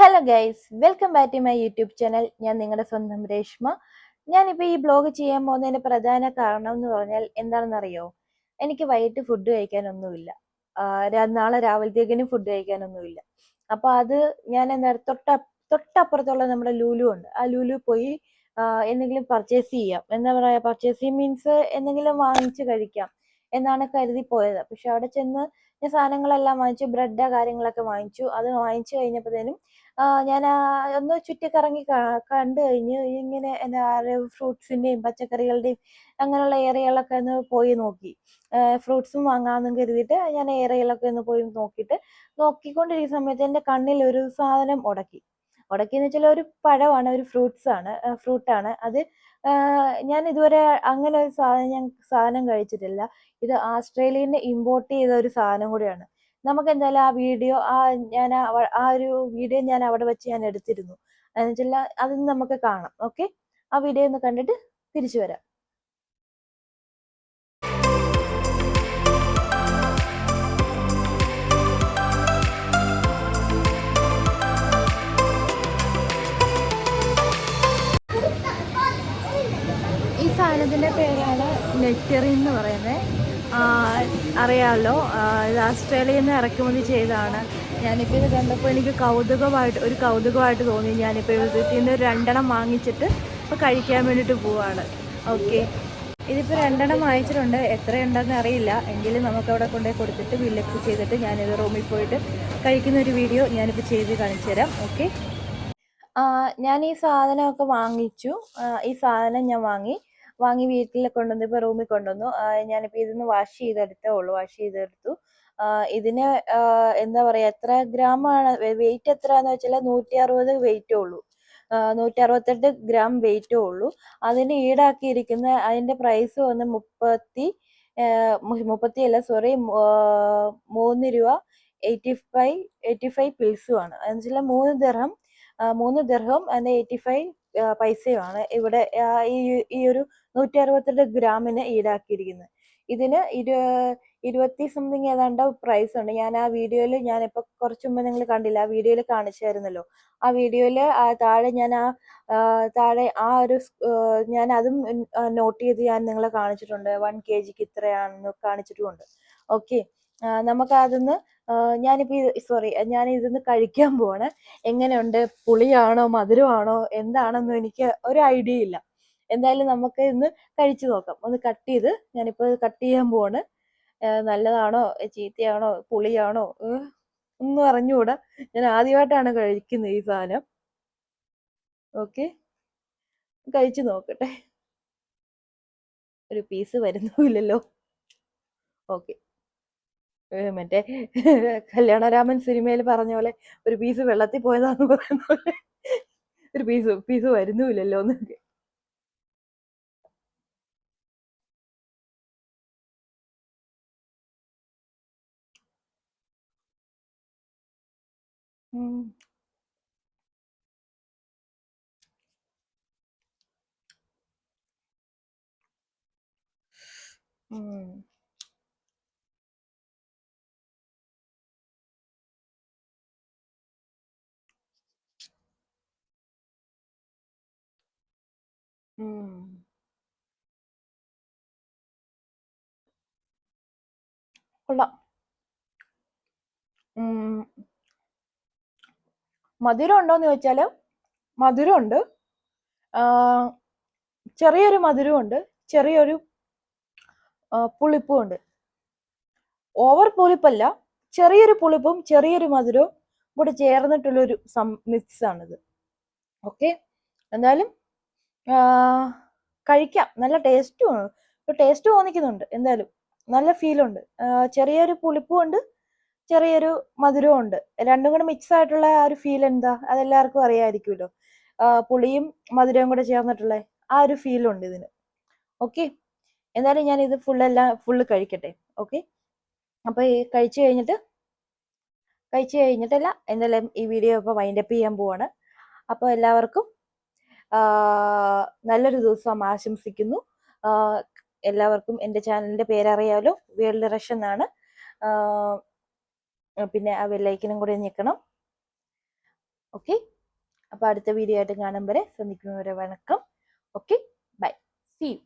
Hello guys welcome back to my YouTube channel ഞാൻ നിങ്ങളുടെ സ്വന്തം രേഷ്മ. ഞാനിപ്പോൾ ഈ ബ്ലോഗ് ചെയ്യാൻ പോകുന്നതിന്റെ പ്രധാന കാരണം എന്ന് പറഞ്ഞാൽ എന്താണെന്നറിയോ? എനിക്ക് വൈകിട്ട് ഫുഡ് കഴിക്കാനൊന്നുമില്ല. നാളെ രാവിലത്തേക്കിനും ഫുഡ് കഴിക്കാനൊന്നുമില്ല. അപ്പോൾ അത് ഞാൻ എന്താ തൊട്ട തൊട്ടപ്പുറത്തുള്ള നമ്മുടെ ലൂലു ഉണ്ട്. ആ ലൂലു പോയി എന്തെങ്കിലും പർച്ചേസ് ചെയ്യാം. എന്താ പറയുക പർച്ചേസ് ചെയ്യാം മീൻസ് എന്തെങ്കിലും വാങ്ങിച്ച് കഴിക്കാം എന്നാണ് കരുതി പോയത്. പക്ഷെ അവിടെ ചെന്ന് ഞാൻ സാധനങ്ങളെല്ലാം വാങ്ങിച്ചു ബ്രെഡ് കാര്യങ്ങളൊക്കെ വാങ്ങിച്ചു. അത് വാങ്ങിച്ചു കഴിഞ്ഞപ്പോഴത്തേനും ഞാൻ ഒന്ന് ചുറ്റിക്കറങ്ങി കണ്ടു കഴിഞ്ഞ്. ഇങ്ങനെ എന്താ ഫ്രൂട്ട്സിന്റെയും പച്ചക്കറികളുടെയും അങ്ങനെയുള്ള ഏരിയകളൊക്കെ ഒന്ന് പോയി നോക്കി. ഫ്രൂട്ട്സും വാങ്ങാമെന്ന് കരുതിയിട്ട് ഞാൻ ഏരിയകളൊക്കെ ഒന്ന് പോയി നോക്കിയിട്ട് നോക്കിക്കൊണ്ടിരിക്കുന്ന സമയത്ത് എന്റെ കണ്ണിൽ ഒരു സാധനം ഉടക്കി. ഉടക്കി എന്ന് വെച്ചാൽ ഒരു പഴമാണ് ഒരു ഫ്രൂട്ട്സ് ആണ് ഫ്രൂട്ടാണ് അത് ഞാൻ ഇതുവരെ അങ്ങനെ ഒരു സാധനം ഞാൻ സാധനം കഴിച്ചിട്ടില്ല. ഇത് ആസ്ട്രേലിയയിൽ നിന്ന് ഇമ്പോർട്ട് ചെയ്ത ഒരു സാധനം കൂടിയാണ്. നമുക്ക് എന്തായാലും ആ വീഡിയോ ആ ഞാൻ ആ ഒരു വീഡിയോ ഞാൻ അവിടെ വെച്ച് ഞാൻ എടുത്തിരുന്നു. എന്നുവെച്ചാൽ അത് നമുക്ക് കാണാം. ഓക്കെ? ആ വീഡിയോ ഒന്ന് കണ്ടിട്ട് തിരിച്ചു വരാം. ഈ സാധനത്തിന്റെ പേരാണ് നെറ്ററി എന്ന് പറയുന്നത് അറിയാമല്ലോ ഇത് ആസ്ട്രേലിയയിൽ നിന്ന് ഇറക്കുമതി ചെയ്തതാണ്. ഞാനിപ്പോൾ ഇത് കണ്ടപ്പോൾ എനിക്ക് കൗതുകമായിട്ട് ഒരു കൗതുകമായിട്ട് തോന്നി. ഞാനിപ്പോൾ ഇവിടുത്തെ നിന്ന് രണ്ടെണ്ണം വാങ്ങിച്ചിട്ട് ഇപ്പോൾ കഴിക്കാൻ വേണ്ടിയിട്ട് പോവാണ്. ഓക്കെ. ഇതിപ്പോൾ രണ്ടെണ്ണം വാങ്ങിച്ചിട്ടുണ്ട്. എത്രയുണ്ടെന്ന് അറിയില്ല. എങ്കിലും നമുക്കവിടെ കൊണ്ടുപോയി കൊടുത്തിട്ട് ബില്ലൊക്കെ ചെയ്തിട്ട് ഞാനിത് റൂമിൽ പോയിട്ട് കഴിക്കുന്ന ഒരു വീഡിയോ ഞാനിപ്പോൾ ചെയ്ത് കാണിച്ചു തരാം. ഓക്കെ. ഞാൻ ഈ സാധനമൊക്കെ വാങ്ങിച്ചു. ഈ സാധനം ഞാൻ വാങ്ങി. വാങ്ങി വീട്ടിൽ കൊണ്ടുവന്ന് ഇപ്പൊ റൂമിൽ കൊണ്ടുവന്നു. ഞാനിപ്പോൾ ഞാനിപ്പോ ഇതിന്ന് വാഷ് ചെയ്തെടുത്തേ ഉള്ളൂ. വാഷ് ചെയ്തെടുത്തു. ഇതിന് എന്താ പറയാ എത്ര ഗ്രാമാണ്? ആണ് എത്ര എന്ന് വെച്ചാൽ നൂറ്റി അറുപത് വെയിറ്റേ ഉള്ളൂ. നൂറ്റി അറുപത്തെട്ട് ഗ്രാം വെയിറ്റേ ഉള്ളൂ. അതിന് ഈടാക്കിയിരിക്കുന്ന അതിന്റെ പ്രൈസ് വന്ന് മുപ്പത്തി മുപ്പത്തി അല്ല സോറി മൂന്ന് രൂപ എയ്റ്റി ഫൈവ് എയ്റ്റി ഫൈവ് പിൽസുമാണ് എന്ന് വെച്ചാൽ മൂന്ന് ദിർഹം മൂന്ന് ദിർഹം അതിന്റെ എയ്റ്റി ഫൈവ് പൈസയുമാണ് ഇവിടെ ഈ ഒരു നൂറ്റി അറുപത്തെട്ട് ഗ്രാമിന് ഈടാക്കിയിരിക്കുന്നത്. ഇതിന് ഇരു ഇരുപത്തി സംതിങ് ഏതാണ്ട് പ്രൈസ് ഉണ്ട്. ഞാൻ ആ വീഡിയോയിൽ ഞാൻ ഇപ്പൊ കുറച്ചു മുമ്പ് നിങ്ങൾ കണ്ടില്ല ആ വീഡിയോയിൽ കാണിച്ചായിരുന്നല്ലോ. ആ വീഡിയോയിൽ താഴെ ഞാൻ ആ, താഴെ ആ ഒരു ഞാൻ അതും നോട്ട് ചെയ്ത് ഞാൻ നിങ്ങളെ കാണിച്ചിട്ടുണ്ട്. വൺ കെ ജിക്ക് ഇത്രയാണെന്ന് കാണിച്ചിട്ടുമുണ്ട്. ഓക്കെ നമുക്ക് അതൊന്ന് ഞാനിപ്പോ സോറി ഞാൻ ഇതൊന്ന് കഴിക്കാൻ പോവാണ്. എങ്ങനെയുണ്ട്? പുളിയാണോ? മധുരമാണോ? എന്താണെന്നും എനിക്ക് ഒരു ഐഡിയ ഇല്ല. എന്തായാലും നമുക്ക് ഇന്ന് കഴിച്ചു നോക്കാം. ഒന്ന് കട്ട് ചെയ്ത് ഞാനിപ്പോൾ കട്ട് ചെയ്യാൻ പോവാണ്. നല്ലതാണോ? ചീത്തയാണോ? പുളിയാണോ? ഒന്നും അറിഞ്ഞുകൂടാ. ഞാൻ ആദ്യമായിട്ടാണ് കഴിക്കുന്നത് ഈ സാധനം. ഓക്കെ. കഴിച്ചു നോക്കട്ടെ. ഒരു പീസ് വരുന്നുമില്ലല്ലോ. ഓക്കെ. മറ്റേ കല്യാണരാമൻ സിനിമയിൽ പറഞ്ഞ പോലെ ഒരു പീസ് വെള്ളത്തിൽ പോയതാന്ന് പറയുന്ന പോലെ. ഒരു പീസ് പീസ് വരുന്നുമില്ലല്ലോ എന്നൊക്കെ. ഉം. ഉം. ഉം. മധുരം ഉണ്ടോന്ന് ചോദിച്ചാൽ? മധുരമുണ്ട് ഉണ്ട്. ചെറിയൊരു മധുരമുണ്ട് ചെറിയൊരു പുളിപ്പും ഉണ്ട്. ഓവർ പുളിപ്പല്ല. ചെറിയൊരു പുളിപ്പും ചെറിയൊരു മധുരവും കൂടെ ചേർന്നിട്ടുള്ളൊരു സം മിക്സ് ആണിത്. ഓക്കെ എന്തായാലും കഴിക്കാം. നല്ല ടേസ്റ്റും ടേസ്റ്റ് തോന്നിക്കുന്നുണ്ട് എന്തായാലും. നല്ല ഫീലുണ്ട് ചെറിയൊരു പുളിപ്പും ഉണ്ട് ചെറിയൊരു മധുരവും ഉണ്ട്. രണ്ടും കൂടെ മിക്സ് ആയിട്ടുള്ള ആ ഒരു ഫീൽ എന്താ? അതെല്ലാവർക്കും അറിയാമായിരിക്കുമല്ലോ. പുളിയും മധുരവും കൂടെ ചേർന്നിട്ടുള്ള ആ ഒരു ഫീൽ ഉണ്ട് ഇതിന്. ഓക്കെ എന്തായാലും ഞാൻ ഇത് ഫുൾ എല്ലാം ഫുള്ള് കഴിക്കട്ടെ. ഓക്കെ അപ്പൊ ഈ കഴിച്ചു കഴിഞ്ഞിട്ട് കഴിച്ചു കഴിഞ്ഞിട്ടല്ല എന്തായാലും ഈ വീഡിയോ ഇപ്പോൾ വൈൻഡപ്പ് ചെയ്യാൻ പോവാണ്. അപ്പോൾ എല്ലാവർക്കും നല്ലൊരു ദിവസം ആശംസിക്കുന്നു. എല്ലാവർക്കും എന്റെ ചാനലിന്റെ പേരറിയാലോ? വേൾഡ് റഷ് എന്നാണ്. പിന്നെ ആ ബെല്ലൈക്കനും കൂടെ ഞെക്കണം. ഓക്കെ? അപ്പോൾ അടുത്ത വീഡിയോ ആയിട്ട് കാണും വരെ. സന്ധിക്കുന്നവരെ വണക്കം. ഓക്കെ? ബൈ. See you.